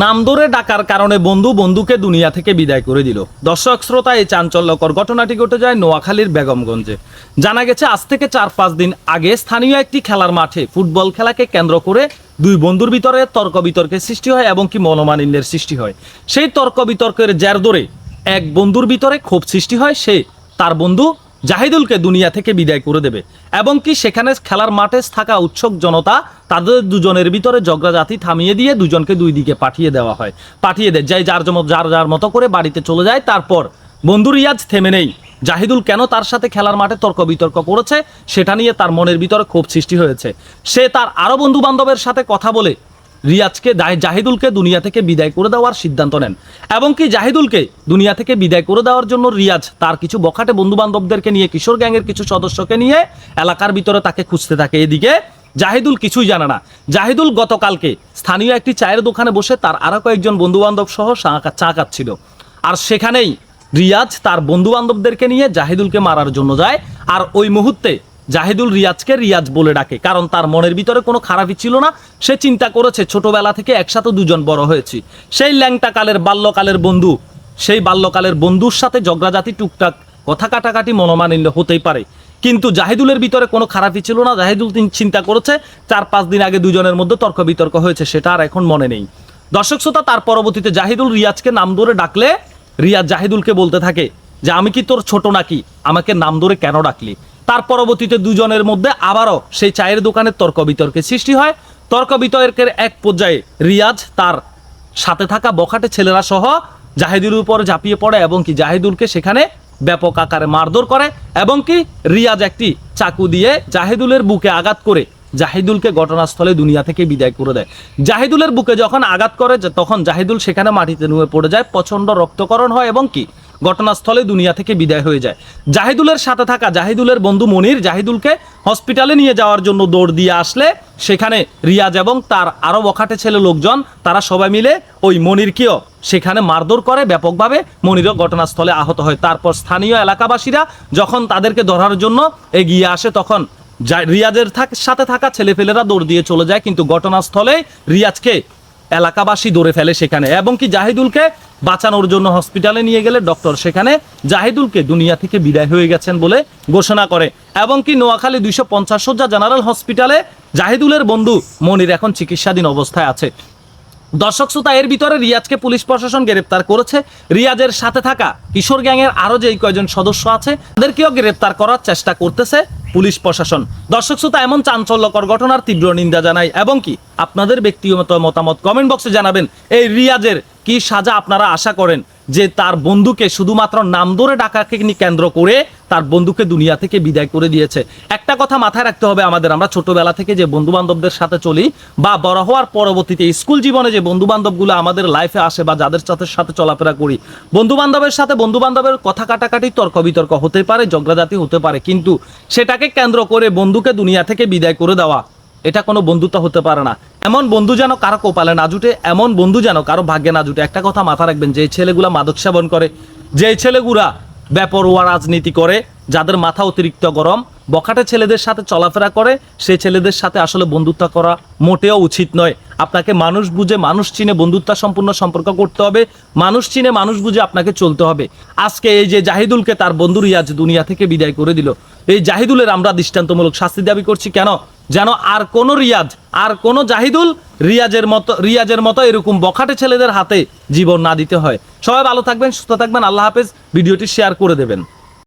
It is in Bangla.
নাম ধরে ডাকার কারণে বন্ধু বন্ধুকে দুনিয়া থেকে বিদায় করে দিল। দর্শক, শ্রোতা, এই চাঞ্চল্যকর ঘটনাটি ঘটে যায় নোয়াখালীর বেগমগঞ্জে। জানা গেছে, আজ থেকে চার পাঁচ দিন আগে স্থানীয় একটি খেলার মাঠে ফুটবল খেলাকে কেন্দ্র করে দুই বন্ধুর ভিতরে তর্ক বিতর্কের সৃষ্টি হয় এবং কি মনোমালিন্যের সৃষ্টি হয়। সেই তর্ক বিতর্কের জের ধরে এক বন্ধুর ভিতরে ক্ষোভ সৃষ্টি হয়, সে তার বন্ধু জাহিদুলকে দুনিয়া থেকে বিদায় করে দেবে। এবং কি সেখানে খেলার মাঠে থাকা উৎসুক জনতা তাদের দুজনের ভিতরে ঝগড়াঝাতি থামিয়ে দিয়ে দুজনকে দুই দিকে পাঠিয়ে দেওয়া হয়। পাঠিয়ে দেয় যাই যার জম যার যার মতো করে বাড়িতে চলে যায়। তারপর বন্ধু রিয়াজ থেমে নেই। জাহিদুল কেন তার সাথে খেলার মাঠে তর্ক বিতর্ক করেছে, সেটা নিয়ে তার মনের ভিতরে ক্ষোভ সৃষ্টি হয়েছে। সে তার আরও বন্ধু বান্ধবের সাথে কথা বলে রিয়াজকে জাহিদুলকে দুনিয়া থেকে বিদায় করে দেওয়ার সিদ্ধান্ত নেন। এবং কি জাহিদুলকে দুনিয়া থেকে বিদায় করে দেওয়ার জন্য রিয়াজ তার কিছু বখাটে বন্ধু বান্ধবদেরকে নিয়ে, কিশোর গ্যাংয়ের কিছু সদস্যকে নিয়ে এলাকার ভিতরে তাকে খুঁজতে থাকে। এদিকে জাহিদুল কিছুই জানে না। জাহিদুল গতকালকে স্থানীয় একটি চায়ের দোকানে বসে তার আরও কয়েকজন বন্ধু বান্ধব সহ চা- কাচ্ছিল আর সেখানেই রিয়াজ তার বন্ধু বান্ধবদেরকে নিয়ে জাহিদুলকে মারার জন্য যায়। আর ওই মুহূর্তে জাহিদুল রিয়াজকে রিয়াজ বলে ডাকে, কারণ তার মনের ভিতরে কোনো খারাপই ছিল না। সে চিন্তা করেছে, ছোটবেলা থেকে একসাথে দুজন বড় হয়েছি। সেই ল্যাংটা কালের বাল্যকালের বন্ধু, সেই বাল্যকালের বন্ধুর সাথে ঝগড়াজাতি টুকটাক কথা কাটাকাটি মনোমানিন্য হতেই পারে। কিন্তু জাহিদুলের ভিতরে কোনো খারাপই ছিল না। জাহিদুল তিন চিন্তা করেছে, চার পাঁচ দিন আগে দুজনের মধ্যে তর্ক বিতর্ক হয়েছে, সেটা আর এখন মনে নেই। দর্শক শ্রোতা, তার পরবর্তীতে জাহিদুল রিয়াজকে নাম ধরে ডাকলে, রিয়াজ জাহিদুলকে বলতে থাকে যে, আমি কি তোর ছোট নাকি? আমাকে নাম ধরে কেন ডাকলি? তার পরবর্তীতে দুজনের মধ্যে আবারও সেই চায়ের দোকানের তর্ক বিতর্কের সৃষ্টি হয়। তর্ক বিতর্কের এক পর্যায়ে রিয়াজ তার সাথে থাকা বখাটে ছেলেরা সহ জাহিদুলের উপর ঝাঁপিয়ে পড়ে এবং কি জাহিদুলকে সেখানে ব্যাপক আকারে মারধর করে এবং কি রিয়াজ একটি চাকু দিয়ে জাহিদুলের বুকে আঘাত করে জাহিদুলকে ঘটনাস্থলে দুনিয়া থেকে বিদায় করে দেয়। জাহিদুলের বুকে যখন আঘাত করে তখন জাহিদুল সেখানে মাটিতে নুয়ে পড়ে যায়, প্রচণ্ড রক্তকরণ হয় এবং কি ঘটনাস্থলে দুনিয়া থেকে বিদায় হয়ে যায়। জাহিদুলের সাথে থাকা জাহিদুলের বন্ধু মনির জাহিদুলকে হসপিটালে নিয়ে যাওয়ার জন্য দৌড় দিয়ে আসলে সেখানে রিয়াজ এবং তার আরও বখাটে ছেলে লোকজন, তারা সবাই মিলে ওই মনিরকেও সেখানে মারধর করে, ব্যাপকভাবে মনিরও ঘটনাস্থলে আহত হয়। তারপর স্থানীয় এলাকাবাসীরা যখন তাদেরকে ধরার জন্য এগিয়ে আসে, তখন রিয়াজের সাথে থাকা ছেলেপেলেরা দৌড় দিয়ে চলে যায়, কিন্তু ঘটনাস্থলে রিয়াজকে এলাকাবাসী দৌড়ে ফেলে সেখানে। এবং কি জাহিদুলকে বাঁচানোর জন্য হসপিটালে নিয়ে গেলে ডক্টর সেখানে জাহিদুলকে দুনিয়া থেকে বিদায় হয়ে গেছেন বলে ঘোষণা করে। এবং কি নোয়াখালী দুইশো পঞ্চাশ সজ্জা জেনারেল হসপিটালে জাহিদুলের বন্ধু মনির এখন চিকিৎসাধীন অবস্থায় আছে। দর্শক শ্রোতা, এর ভিতরে রিয়াজকে পুলিশ প্রশাসন গ্রেপ্তার করেছে। রিয়াজের সাথে থাকা কিশোর গ্যাংয়ের আরও যে কয়জন সদস্য আছে, তাদেরকেও গ্রেপ্তার করার চেষ্টা করতেছে। পুলিশ প্রশাসন। দর্শক শ্রোতা, এমন চাঞ্চল্যকর ঘটনার তীব্র নিন্দা জানায় এবং কি আপনাদের ব্যক্তিগত মতামত কমেন্ট বক্সে জানাবেন। এই রিয়াজের কি সাজা আপনারা আশা করেন যে তার বন্ধুকে শুধুমাত্র নাম ধরে ডাকাকে কেন্দ্র করে তার বন্ধুকে দুনিয়া থেকে বিদায় করে দিয়েছে? একটা কথা মাথায় রাখতে হবে আমাদের, আমরা ছোটবেলা থেকে যে বন্ধু বান্ধবদের সাথে চলি বা বড় হওয়ার পরবর্তীতে স্কুল জীবনে যে বন্ধু বান্ধবগুলো আমাদের লাইফে আসে বা যাদের সাথে সাথে চলাফেরা করি বন্ধু বান্ধবের সাথে বন্ধু বান্ধবের কথা কাটাকাটি তর্ক বিতর্ক হতে পারে ঝগড়াজাতি হতে পারে, কিন্তু সেটাকে কেন্দ্র করে বন্ধুকে দুনিয়া থেকে বিদায় করে দেওয়া এটা কোনো বন্ধুত্ব হতে পারে না। এমন বন্ধু যেন কারও কোপালে না জুটে, এমন বন্ধু যেন কারও ভাগ্যে না জুটে। একটা কথা মাথা রাখবেন, যে ছেলেগুলা মাদক সেবন করে, যে ছেলেগুলা ব্যাপরোয়া রাজনীতি করে, যাদের মাথা অতিরিক্ত গরম, বখাটে ছেলেদের সাথে চলাফেরা করে, সেই ছেলেদের সাথে আসলে বন্ধুত্ব করা মোটেও উচিত নয়। আপনাকে মানুষ বুঝে, মানুষ চিনে বন্ধুত্ব সম্পূর্ণ সম্পর্ক করতে হবে, মানুষ চিনে, মানুষ বুঝে আপনাকে চলতে হবে। আজকে এই যে জাহিদুলকে তার বন্ধু রিয়াজ দুনিয়া থেকে বিদায় করে দিল, এই জাহিদুলের আমরা দৃষ্টান্তমূলক শাস্তি দাবি করছি কেন? যেন আর কোন রিয়াজ, আর কোনো জাহিদুল রিয়াজের মতো রিয়াজের মতো এরকম বখাটে ছেলেদের হাতে জীবন না দিতে হয়। সবাই ভালো থাকবেন, সুস্থ থাকবেন। আল্লাহ হাফেজ। ভিডিওটি শেয়ার করে দেবেন।